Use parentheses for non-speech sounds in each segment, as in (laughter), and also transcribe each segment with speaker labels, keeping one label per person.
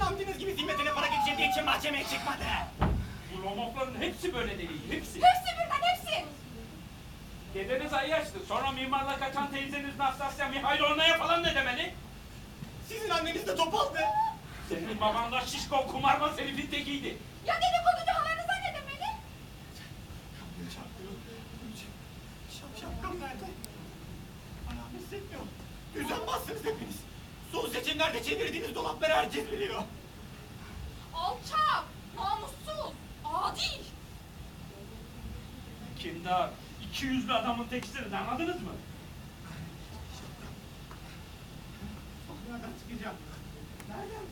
Speaker 1: abiniz gibi zimmetine para geçirdiği için mahkemeye çıkmadı.
Speaker 2: Bu romofların hepsi böyle değil, hepsi.
Speaker 3: Hepsi birden hepsi.
Speaker 2: Dedeniz ayyaştı. Sonra mimarla kaçan teyzeniz Nastasya Mihailovna'ya falan ne demeli?
Speaker 1: Sizin anneniz de topaldı.
Speaker 2: Senin baban da şişko kumarbaz herifin tekiydi.
Speaker 3: Ya halanıza ne
Speaker 1: Seçimlerde çevirdiğiniz dolapları herkes biliyor.
Speaker 3: Alçak, namussuz, adi.
Speaker 2: Kindar, iki yüzlü adamın tekstilini anladınız mı?
Speaker 1: Nereden çıkacağım? Nereden?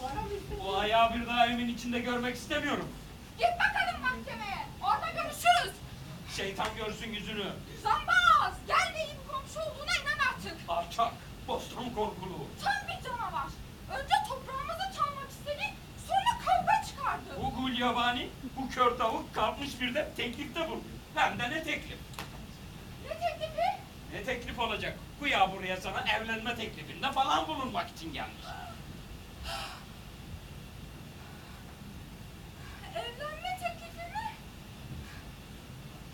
Speaker 1: Son ayağım hissetmiyor.
Speaker 2: O ayağı bir daha evimin içinde görmek istemiyorum.
Speaker 3: Git bakalım mahkemeye. Orada görüşürüz.
Speaker 2: Şeytan görsün yüzünü.
Speaker 3: Düzenbaz. Gelmeyin komşu olduğuna inan artık.
Speaker 2: Alçak, bostan korkulu.
Speaker 3: Tam bir canavar. Önce toprağımızı çalmak istedi, sonra kavga çıkardı.
Speaker 2: Bu gul yabani, bu kör tavuk kalkmış bir de teklifte bulundu. Hem de ne teklif?
Speaker 3: Ne teklifi?
Speaker 2: Ne teklif olacak? Güya buraya sana evlenme teklifinde falan bulunmak için gelmiş.
Speaker 3: Evlenme teklifi mi?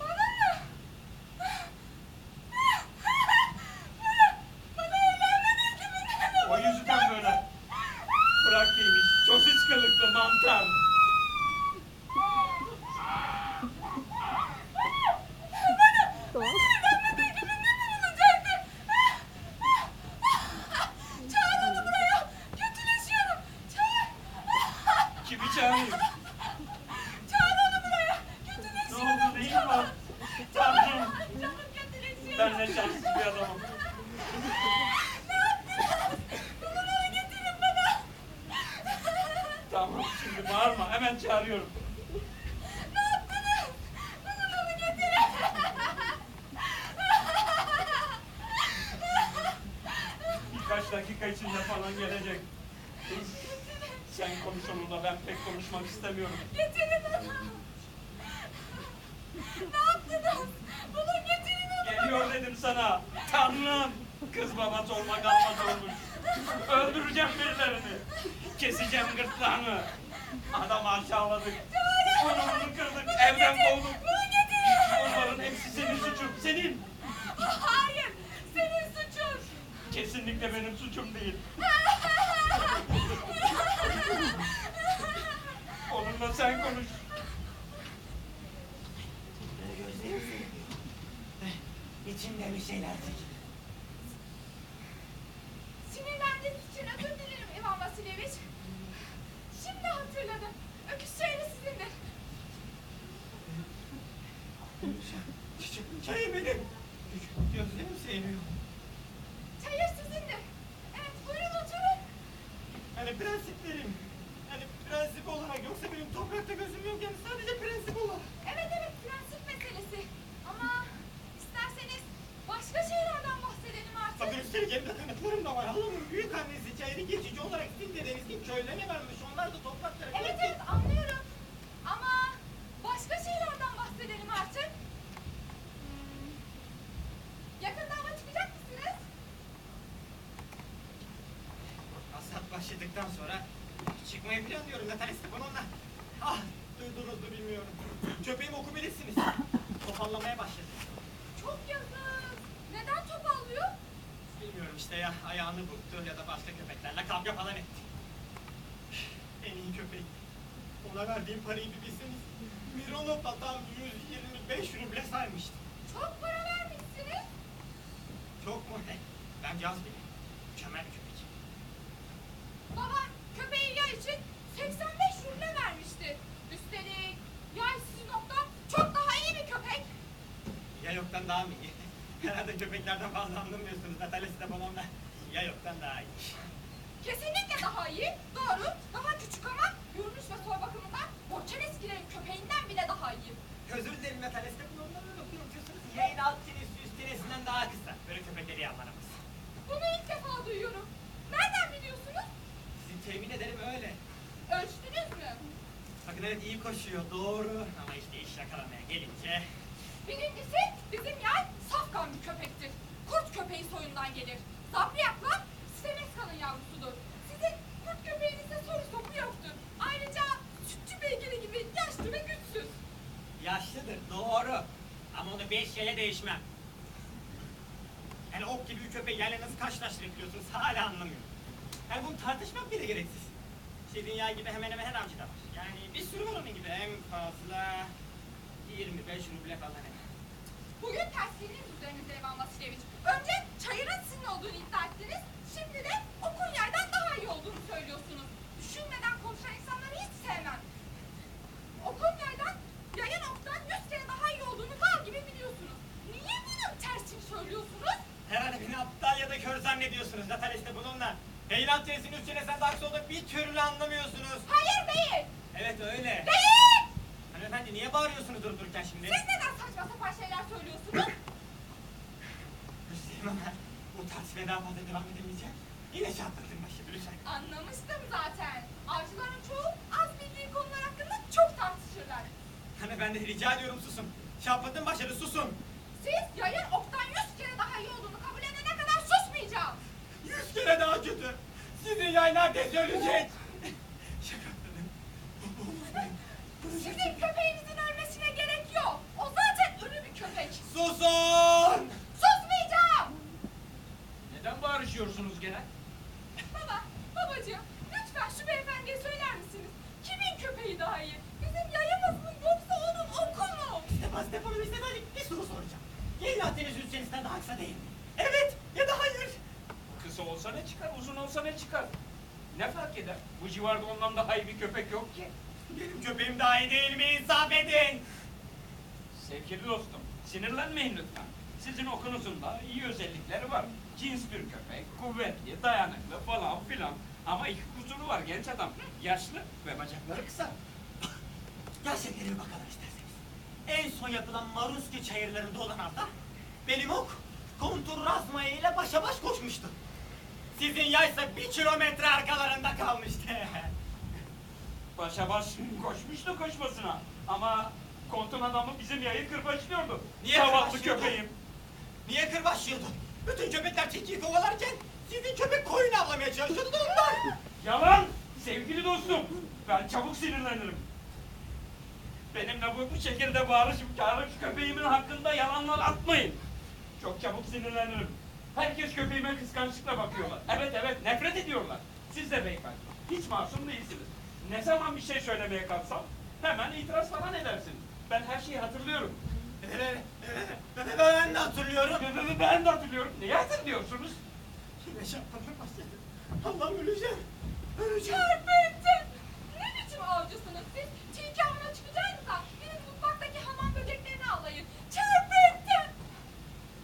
Speaker 3: Bana mı? Bana evlenme teklifi mi?
Speaker 2: O yüzden böyle. Bırak giymiş, sosis kılıklı mantar.
Speaker 3: Evlenme teklifinde bulunacaktı. Çağır onu buraya. Kötüleşiyorum. Çağır.
Speaker 2: Kimi çağırayım?
Speaker 3: Çağır onu buraya.
Speaker 2: Ne
Speaker 3: Kötüleşiyorum.
Speaker 2: oldu, neyin var? Tanrım,
Speaker 3: Canım kötüleşiyor.
Speaker 2: ben ne şanssız bir adamım.
Speaker 3: Bunları getirin bana.
Speaker 2: Tamam, şimdi bağırma, hemen çağırıyorum.
Speaker 3: Ne yaptınız? Bunları getirin.
Speaker 2: Birkaç dakika içinde falan gelecek. Sen konuş onunla, ben pek konuşmak istemiyorum.
Speaker 3: Getirin onu. Ne yaptınız? Bunu getirin.
Speaker 2: Geliyor dedim sana. Tanrım. Kız babası olmak almaz olmuş. Öldüreceğim birilerini. Keseceğim gırtlağını. Adam aşağıladık. Onurunu kırdık. Evden kovduk.
Speaker 3: Bunu getirin.
Speaker 2: Onların hepsi senin suçun. Senin.
Speaker 3: Hayır. Senin suçun.
Speaker 2: Kesinlikle benim suçum değil. (laughs) Onunla sen konuş.
Speaker 1: Gözlerim seviyor. İçimde bir şeyler çekiyor.
Speaker 3: Sinirlendiğiniz için özür dilerim Ivan Vasilyevich. Şimdi hatırladım. Öküz şehri sizindir.
Speaker 1: Çayı benim. Gözlerim sevmiyor.
Speaker 3: Çayır sizindir. Evet buyurun oturun.
Speaker 1: Hani prensiplerim. Hani prensip olarak yoksa benim toprakta gözüm yok yani sadece prensip olarak.
Speaker 3: Evet evet prensip meselesi. Ama isterseniz başka şeylerden bahsedelim
Speaker 1: elimde kanıtlarım da var. Halamın büyük annesi çayırı geçici olarak sizin dedenizin köylerine vermiş. Onlar da topraklara
Speaker 3: Evet evet anlıyorum. Ama başka şeylerden bahsedelim artık. Hmm. Yakında hava çıkacak mısınız?
Speaker 1: Hasat başladıktan sonra çıkmayı planlıyorum Natalya Stepanovna. Ah duydunuz bilmiyorum. Köpeğim okuyabilirsiniz. Topallamaya başladı.
Speaker 3: Çok yazık. Neden topallıyor?
Speaker 1: Bilmiyorum işte ya ayağını burktu ya da başka köpeklerle kavga falan etti. En iyi köpek. Ona verdiğim parayı bir bilseniz. Mironov tam 125 ruble saymıştı.
Speaker 3: Çok para vermişsiniz.
Speaker 1: Çok mu? Bence az bile. Mükemmel köpek.
Speaker 3: Baba köpeği yay için 85 ruble vermişti. Üstelik yay sizin nokta çok daha iyi bir köpek.
Speaker 1: Ya yoktan daha mı iyi? Herhalde köpeklerden fazla anlamıyorsunuz Natalya Stepanovna. Ya yoktan daha iyi.
Speaker 3: Kesinlikle daha iyi. Doğru. Daha küçük ama görünüş ve soy bakımından Borçaneskilerin köpeğinden bile daha iyi.
Speaker 1: Özür dilerim Natalya Stepanovna. Öyle unutuyorsunuz. Yayın alt çenesi üst çenesinden daha kısa. Böyle köpekleri anlaramaz.
Speaker 3: Bunu ilk defa duyuyorum. Nereden biliyorsunuz?
Speaker 1: Sizin temin ederim öyle.
Speaker 3: Ölçtünüz mü?
Speaker 1: Bakın evet iyi koşuyor doğru. Ama işte iş yakalamaya gelince.
Speaker 3: Birincisi bizim yay Kapkan bir köpektir. Kurt köpeği soyundan gelir. Zabriyak lan Sitemeska'nın yavrusudur. Sizin kurt köpeğinizde soru sopu yoktur. Ayrıca sütçü beygiri gibi yaşlı ve güçsüz.
Speaker 1: Yaşlıdır doğru. Ama onu beş şeye değişmem. Yani ok gibi bir köpeği yerle nasıl karşılaştırabiliyorsunuz hala anlamıyorum. Yani bunu tartışmak bile gereksiz. Şey dünya gibi hemen hemen her avcıda var. Yani bir sürü var onun gibi en fazla 25 ruble falan hemen.
Speaker 3: Bugün tersliğiniz üzerinizde Evan Vasilyeviç. Önce çayırın sizin olduğunu iddia ettiniz. Şimdi de okun yerden daha iyi olduğunu söylüyorsunuz. Düşünmeden konuşan insanları hiç sevmem. Okun yerden yayın oktan yüz kere daha iyi olduğunu dağ gibi biliyorsunuz. Niye bunun tersini söylüyorsunuz?
Speaker 1: Herhalde beni aptal ya da kör zannediyorsunuz. Zaten işte bununla. Heylan teyzesinin üç senesinden daha olduğunu bir türlü anlamıyorsunuz.
Speaker 3: Hayır değil.
Speaker 1: Evet öyle.
Speaker 3: Değil.
Speaker 1: Hanımefendi niye bağırıyorsunuz durup dururken şimdi?
Speaker 3: Siz neden saçma sapan şeyler söylüyorsunuz?
Speaker 1: Hüseyin ama bu tartışmaya daha fazla devam edemeyeceğim. Yine çarptırdın başımı lütfen.
Speaker 3: Anlamıştım zaten. Avcıların çoğu az bildiği konular hakkında çok tartışırlar.
Speaker 1: Hanımefendi rica ediyorum susun. Çarptırdın başarı susun.
Speaker 3: Siz yayın oktan yüz kere daha iyi olduğunu kabul edene kadar susmayacağım.
Speaker 1: Yüz kere daha kötü. Sizin yay neredeyse ölecek. Şaka yaptım.
Speaker 3: Sizin köpeğinizin ölmesine gerek yok. O zaten ölü bir köpek.
Speaker 1: Susun!
Speaker 3: Susmayacağım.
Speaker 2: Neden bağırışıyorsunuz gene?
Speaker 3: Baba, babacığım lütfen şu beyefendiye söyler misiniz? Kimin köpeği daha iyi? Bizim yayımız mı yoksa onun oku mu?
Speaker 1: Stefan Stefanovic Stefanovic bir soru soracağım. Yayın deniz kısa değil? Evet ya da hayır.
Speaker 2: Kısa olsa ne çıkar, uzun olsa ne çıkar? Ne fark eder? Bu civarda ondan daha iyi bir köpek yok ki.
Speaker 1: Benim köpeğim daha iyi değil mi? İnsaf edin.
Speaker 2: Sevgili dostum, sinirlenmeyin lütfen. Sizin okunuzun da iyi özellikleri var. Cins bir köpek, kuvvetli, dayanıklı falan filan. Ama iki kusuru var genç adam. Yaşlı ve bacakları kısa.
Speaker 1: Gerçekleri bir bakalım isterseniz. En son yapılan Maruski çayırlarında olan hafta benim ok kontur razmaya ile başa baş koşmuştu. Sizin yaysa bir kilometre arkalarında kalmıştı. (laughs)
Speaker 2: Başa baş koşmuştu koşmasına. Ama kontun adamı bizim yayı kırbaçlıyordu.
Speaker 1: Niye
Speaker 2: Zavallı
Speaker 1: kırbaçlıyordu?
Speaker 2: köpeğim.
Speaker 1: Niye kırbaçlıyordu? Bütün köpekler tilkiyi kovalarken sizin köpek koyun avlamaya çalışıyordu da ondan.
Speaker 2: Yalan! Sevgili dostum, ben çabuk sinirlenirim. Benimle bu, bu şekilde bağırışıp çağırıp köpeğimin hakkında yalanlar atmayın. Çok çabuk sinirlenirim. Herkes köpeğime kıskançlıkla bakıyorlar. Evet evet, nefret ediyorlar. Siz de beyefendi, hiç masum değilsiniz. Ne zaman bir şey söylemeye kalksam hemen itiraz falan edersiniz. Ben her şeyi hatırlıyorum.
Speaker 1: Evet, evet, evet, ben de hatırlıyorum.
Speaker 2: Ben- de hatırlıyorum. Neyi hatırlıyorsunuz?
Speaker 1: Yine şapkadan başladı. Allah'ım öleceğim. Öleceğim.
Speaker 3: Çarpıntı.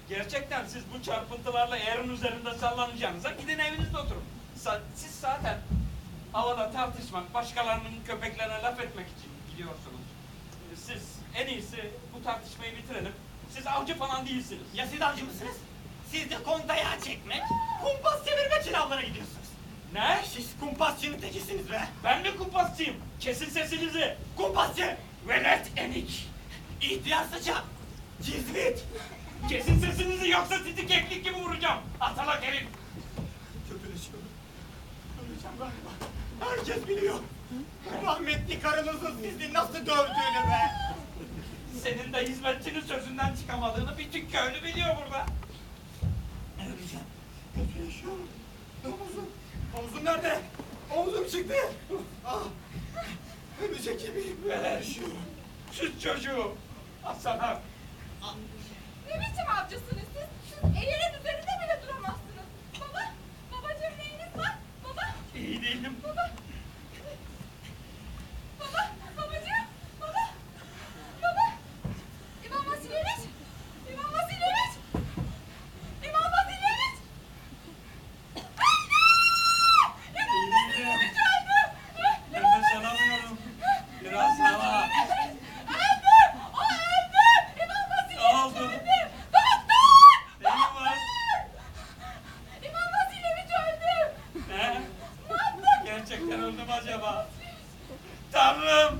Speaker 2: Gerçekten siz bu çarpıntılarla yerin üzerinde sallanacağınıza gidin evinizde oturun. Siz zaten havada tartışmak, başkalarının köpeklerine laf etmek için gidiyorsunuz. Siz en iyisi bu tartışmayı bitirelim. Siz avcı falan değilsiniz.
Speaker 1: Ya siz avcı mısınız? Siz de kontaya çekmek, kumpas çevirmek için avlara gidiyorsunuz.
Speaker 2: Ne?
Speaker 1: Siz kumpasçının tekisiniz be.
Speaker 2: Ben mi kumpasçıyım? Kesin sesinizi.
Speaker 1: Kumpasçı,
Speaker 2: Velet enik.
Speaker 1: ihtiyar sıçan, cizvit.
Speaker 2: Kesin sesinizi yoksa sizi keklik gibi vuracağım. Atalak herif.
Speaker 1: Kötüleşiyorum. Öleceğim galiba. Herkes biliyor. Rahmetli karınızın sizi nasıl dövdüğünü be.
Speaker 2: Senin de hizmetçinin sözünden çıkamadığını bütün köylü biliyor burada.
Speaker 1: Öleceğim. Kötüleşiyorum. Omuzum. Omuzum nerede? Omuzum çıktı. Ah. Ölecek gibiyim. Yaşıyorum.
Speaker 2: Süt çocuğu. Asana.
Speaker 3: Ne biçim avcısınız siz? Siz eğerin üzerinde bile duramazsınız. Baba, babacığım neyiniz var? Baba,
Speaker 2: İyi değilim.
Speaker 3: Baba, babacığım, baba. Baba. İvan Vasilyeviç. İvan Vasilyeviç. İvan Vasilyeviç. Anne! İvan Vasilyeviç öldü.
Speaker 2: Nefes alamıyorum. Biraz hava.
Speaker 3: Öldü! O öldü! İvan Vasilyeviç
Speaker 2: oldu?
Speaker 3: öldü! Doktor!
Speaker 2: Neyin var?
Speaker 3: İvan Vasilyeviç öldü!
Speaker 2: Ne? Gerçekten öldüm acaba? Tanrım!